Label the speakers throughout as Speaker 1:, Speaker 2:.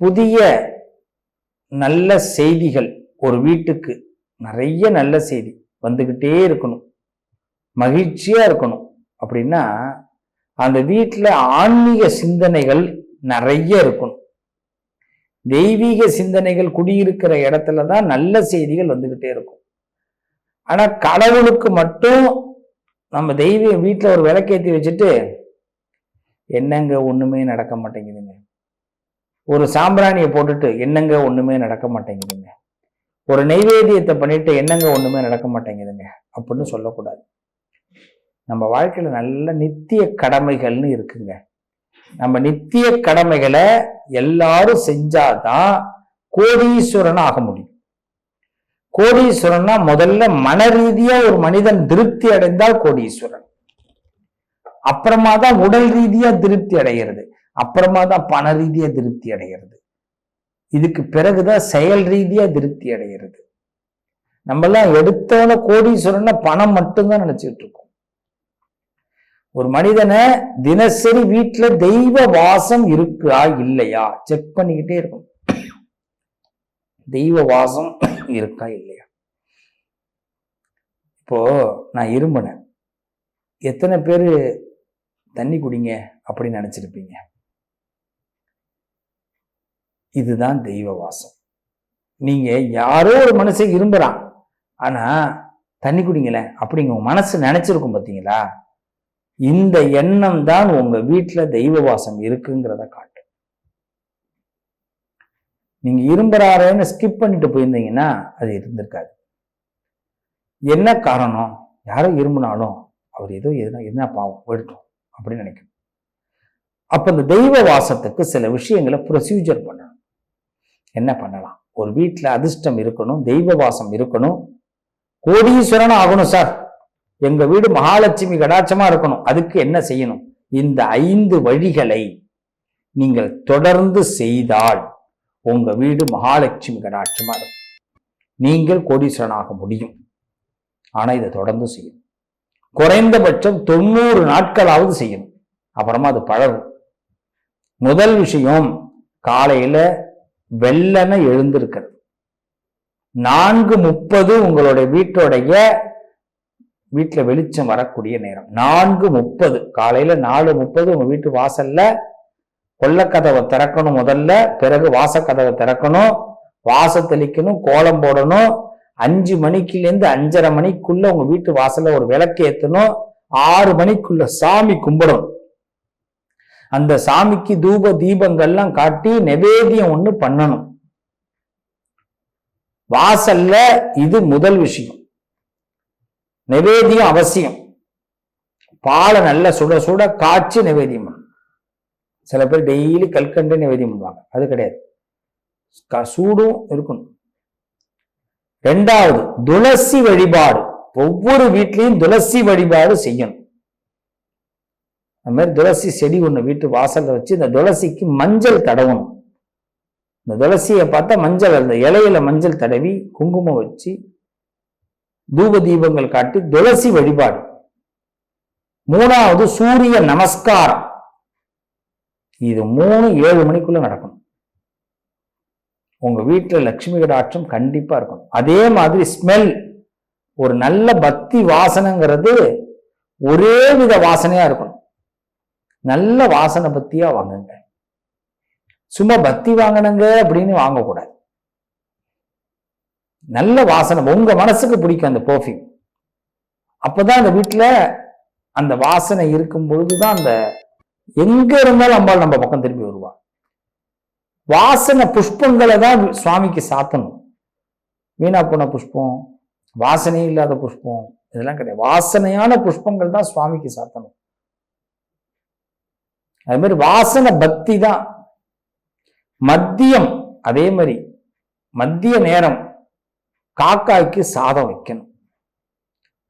Speaker 1: புதிய நல்ல செய்திகள் ஒரு வீட்டுக்கு நிறைய நல்ல செய்தி வந்துக்கிட்டே இருக்கணும். மகிழ்ச்சியாக இருக்கணும். அப்படின்னா அந்த வீட்டில் ஆன்மீக சிந்தனைகள் நிறைய இருக்கணும். தெய்வீக சிந்தனைகள் குடியிருக்கிற இடத்துல தான் நல்ல செய்திகள் வந்துக்கிட்டே இருக்கும். ஆனால் கடவுளுக்கு மட்டும் நம்ம தெய்வீக வீட்டில் ஒரு விளக்கேற்றி வச்சுட்டு என்னங்க ஒன்றுமே நடக்க மாட்டேங்குதுங்க. ஒரு சாம்பிராணியை போட்டுட்டு என்னங்க ஒன்றுமே நடக்க மாட்டேங்குதுங்க. ஒரு நெய்வேத்தியத்தை பண்ணிட்டு என்னங்க ஒன்றுமே நடக்க மாட்டேங்குதுங்க அப்படின்னு சொல்லக்கூடாது. நம்ம வாழ்க்கையில் நல்ல நித்திய கடமைகள்னு இருக்குங்க. நம்ம நித்திய கடமைகளை எல்லாரும் செஞ்சாதான் கோடீஸ்வரன் ஆக முடியும். கோடீஸ்வரன்னா முதல்ல மன ரீதியா ஒரு மனிதன் திருப்தி அடைந்தால் கோடீஸ்வரன். அப்புறமா தான் உடல் ரீதியா திருப்தி அடைகிறது. அப்புறமா தான் பண ரீதியா திருப்தி அடைகிறது இதுக்கு பிறகுதான் செயல் ரீதியா திருப்தி அடைகிறது நம்மெல்லாம் எடுத்தவன பணம் மட்டும்தான் நினைச்சிட்டு இருக்கோம். ஒரு மனிதனை தினசரி வீட்டுல தெய்வ வாசம் இருக்கா இல்லையா? செக் பண்ணிக்கிட்டே இருக்கும் தெய்வ வாசம் இருக்கா இல்லையா? இப்போ நான் இரும்பினேன். எத்தனை பேர் தண்ணி குடிங்க அப்படின்னு நினைச்சிருப்பீங்க? இதுதான் தெய்வ வாசம். நீங்கள் யாரோ ஒரு மனசை விரும்புகிறான் ஆனா தண்ணி குடிங்களேன் அப்படிங்க உங்கள் மனசு நினச்சிருக்கும் பார்த்தீங்களா இந்த எண்ணம் தான் உங்க வீட்டில் தெய்வ வாசம் இருக்குங்கிறத காட்டும் நீங்க இரும்புறாருன்னு ஸ்கிப் பண்ணிட்டு போயிருந்தீங்கன்னா அது இருந்திருக்காது. என்ன காரணம்? யாரோ இரும்புனாலும் அவர் ஏதோ எதுனா என்ன பாவம் போயிட்டோம் அப்படின்னு நினைக்கணும் அப்போ இந்த தெய்வ வாசத்துக்கு சில விஷயங்களை ப்ரொசீஜர் பண்ணணும். என்ன பண்ணலாம்? ஒரு வீட்டில் அதிர்ஷ்டம் இருக்கணும் தெய்வ வாசம் இருக்கணும். கோடீஸ்வரன் ஆகணும் சார் எங்க வீடு மகாலட்சுமி கடாட்சமா இருக்கணும். அதுக்கு என்ன செய்யணும்? இந்த ஐந்து வழிகளை நீங்கள் தொடர்ந்து செய்தால் உங்க வீடு மகாலட்சுமி கடாட்சமா இருக்கும். நீங்கள் கோடீஸ்வரனாக முடியும். ஆனா இதை தொடர்ந்து செய்யணும். குறைந்தபட்சம் தொண்ணூறு நாட்களாவது செய்யணும். அப்புறமா அது பழகும். முதல் விஷயம் காலையில வெள்ளன எழுந்திருக்கிறது. நான்கு முப்பது உங்களுடைய வீட்டோடைய வீட்டில் வெளிச்சம் வரக்கூடிய நேரம். நான்கு முப்பது. காலையில் நாலு முப்பது உங்கள் வீட்டு வாசல்ல கொள்ளக்கதவை திறக்கணும் முதல்ல. பிறகு வாசக்கதவை திறக்கணும். வாச தெளிக்கணும் கோலம் போடணும். அஞ்சு மணிக்குலேருந்து அஞ்சரை மணிக்குள்ள உங்க வீட்டு வாசல்ல ஒரு விளக்கு ஏற்றணும் ஆறு மணிக்குள்ள சாமி கும்பிடணும். அந்த சாமிக்கு தூப தீபங்கள்லாம் காட்டி நிவேதியம் ஒண்ணு பண்ணணும். வாசல்ல இது முதல் விஷயம். நிவேதியம் அவசியம். பாலை நல்லா சுட சுட காய்ச்சி நிவேதியம் பண்ணும் சில பேர் டெய்லி கல்கண்டு நிவேதியம் பண்ணுவாங்க. அது கிடையாது. க- சூடும் இருக்கணும். ரெண்டாவது துளசி வழிபாடு. ஒவ்வொரு வீட்லையும் துளசி வழிபாடு செய்யணும். அது மாதிரி துளசி செடி ஒன்று வீட்டு வாசலில் வச்சு இந்த துளசிக்கு மஞ்சள் தடவணும். இந்த துளசியை பார்த்தா மஞ்சள் அந்த இலையில மஞ்சள் தடவி குங்குமம் வச்சு தூப தீபங்கள் காட்டி துளசி வழிபாடு. மூணாவது சூரிய நமஸ்காரம். இது மூணு ஏழு மணிக்குள்ள நடக்கணும். உங்க வீட்டில் லட்சுமி கடாட்சம் கண்டிப்பா இருக்கணும். அதே மாதிரி ஸ்மெல் ஒரு நல்ல பக்தி வாசனைங்கிறது ஒரே வித வாசனையா இருக்கணும். நல்ல வாசனை பத்தியா வாங்குங்க. சும்மா பக்தி வாங்கினங்க அப்படின்னு வாங்கக்கூடாது. நல்ல வாசனை உங்க மனசுக்கு பிடிக்கும் அந்த பெர்ஃப்யூம் அப்பதான் அந்த வீட்டுல அந்த வாசனை இருக்கும் பொழுதுதான் அந்த எங்க இருந்தாலும் அம்பாள் நம்ம பக்கம் திரும்பி வருவாள் வாசனை புஷ்பங்களை தான் சுவாமிக்கு சாத்தணும். வீணா போன புஷ்பம் வாசனையே இல்லாத புஷ்பம் இதெல்லாம் கிடையாது. வாசனையான புஷ்பங்கள் தான் சுவாமிக்கு சாத்தணும். அது மாதிரி வாசனை பக்தி தான். மத்தியம் அதே மாதிரி மத்திய நேரம் காக்காய்க்கு சாதம் வைக்கணும்.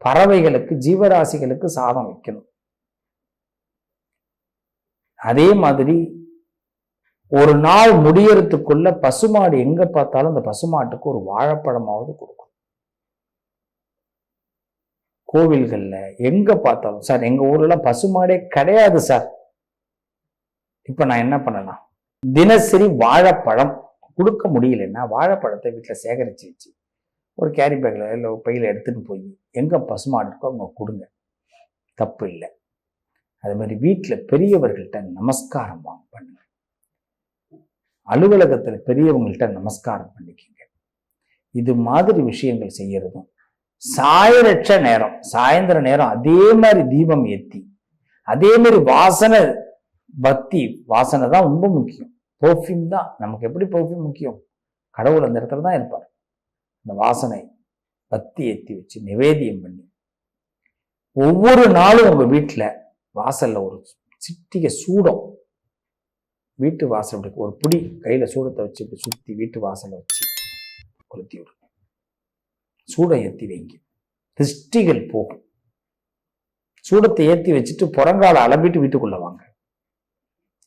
Speaker 1: பறவைகளுக்கு ஜீவராசிகளுக்கு சாதம் வைக்கணும். அதே மாதிரி ஒரு நாள் முடியறதுக்குள்ள பசுமாடு எங்க பார்த்தாலும் அந்த பசுமாட்டுக்கு ஒரு வாழைப்பழமாவது கொடுக்கும் கோவில்களில் எங்க பார்த்தாலும் சார் எங்க ஊர்ல பசுமாடே கிடையாது சார். இப்போ நான் என்ன பண்ணலாம் தினசரி வாழைப்பழம் கொடுக்க முடியலன்னா வாழைப்பழத்தை வீட்டில் சேகரித்து வச்சு ஒரு கேரி பேக்கில் இல்லை பையில் எடுத்துகிட்டு போய் எங்கே பசுமாடு இருக்கோ அங்கே கொடுங்க. தப்பு இல்லை. அது மாதிரி வீட்டில் பெரியவர்கள்ட்ட நமஸ்காரம் வாங்க பண்ணுங்க. அலுவலகத்தில் பெரியவங்கள்ட்ட நமஸ்காரம் பண்ணிக்கோங்க. இது மாதிரி விஷயங்கள் செய்யறதும் சாயரட்ச நேரம் சாயந்தர நேரம் அதே மாதிரி தீபம் ஏத்தி அதே மாதிரி வாசனை பக்தி வாசனை தான் ரொம்ப முக்கியம். பர்ஃப்யூம் தான். நமக்கு எப்படி பர்ஃப்யூம் முக்கியம்? கடவுள் அந்த இடத்துல தான் இருப்பார். அந்த வாசனை பத்தி ஏற்றி வச்சு நிவேதியம் பண்ணி. ஒவ்வொரு நாளும் உங்கள் வீட்டில் வாசலில் ஒரு சிட்டிகை சூடம். வீட்டு வாசல் இப்படி ஒரு பிடி கையில் சூடத்தை வச்சு இப்படி சுற்றி வீட்டு வாசலை வச்சு கொளுத்தி விடுங்க. சூடம் ஏற்றி வைங்க. திருஷ்டிகள் போகும். சூடத்தை ஏற்றி வச்சுட்டு புறங்கால அளவிட்டு வீட்டுக்குள்ளே வாங்க.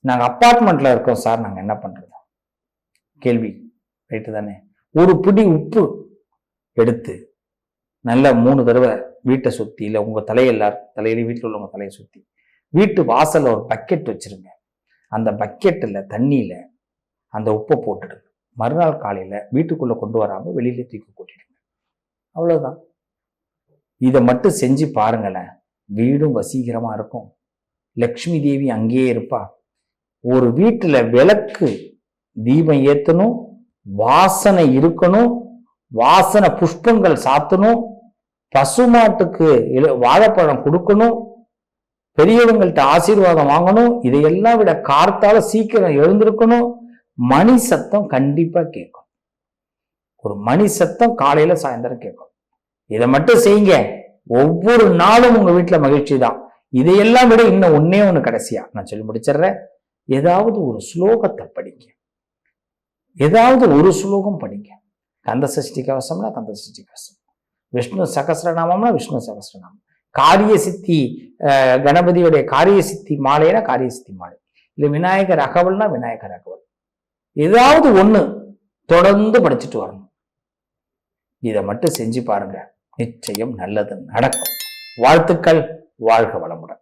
Speaker 1: நாங்கள் அப்பார்ட்மெண்ட்டில் இருக்கோம் சார். நாங்கள் என்ன பண்ணுறது கேள்வி. ரைட்டு தானே? ஒரு பிடி உப்பு எடுத்து நல்ல மூணு தடவை வீட்டை சுற்றி இல்லை உங்கள் தலையெல்லாம் தலையிலேயே வீட்டில் உள்ளவங்க தலையை சுற்றி வீட்டு வாசலில் ஒரு பக்கெட் வச்சிருங்க. அந்த பக்கெட்டில் தண்ணியில் அந்த உப்பை போட்டுடுங்க. மறுநாள் காலையில் வீட்டுக்குள்ளே கொண்டு வராமல் வெளியில தூக்கி கூட்டிடுங்க. அவ்வளோதான் இதை மட்டும் செஞ்சு பாருங்களேன். வீடும் வசீகரமாக இருக்கும். லக்ஷ்மி தேவி அங்கேயே இருப்பா. ஒரு வீட்டுல விளக்கு தீபம் ஏத்தணும் வாசனை இருக்கணும் வாசனை புஷ்பங்கள் சாத்தணும் பசுமாட்டுக்கு வாழைப்பழம் கொடுக்கணும் பெரியவங்கள்ட்ட ஆசீர்வாதம் வாங்கணும் இதையெல்லாம் விட கார்த்தால சீக்கிரம் எழுந்திருக்கணும் மணி சத்தம் கண்டிப்பா கேட்கும். ஒரு மணி சத்தம் காலையில சாயந்தரம் கேட்கும். இதை மட்டும் செய்யுங்க. ஒவ்வொரு நாளும் உங்க வீட்டுல மகிழ்ச்சி தான். இதையெல்லாம் விட இன்னும் ஒன்னே ஒன்று கடைசியா நான் சொல்லி முடிச்சிடுறேன். ஏதாவது ஒரு ஸ்லோகத்தை படிங்க. ஏதாவது ஒரு ஸ்லோகம் படிங்க. கந்த சஷ்டி கவசம்னா கந்த சஷ்டி கவசம். விஷ்ணு சகசிரநாமம்னா விஷ்ணு சகசிரநாமம். காரிய சித்தி கணபதியுடைய காரிய சித்தி மாலைனா காரிய சித்தி மாலை. இல்லை விநாயகர் அகவல்னா விநாயகர் அகவல் ஏதாவது ஒண்ணு தொடர்ந்து படிச்சுட்டு வரணும். இதை மட்டும் செஞ்சு பாருங்க. நிச்சயம் நல்லது நடக்கும். வாழ்த்துக்கள். வாழ்க வளமுடன்.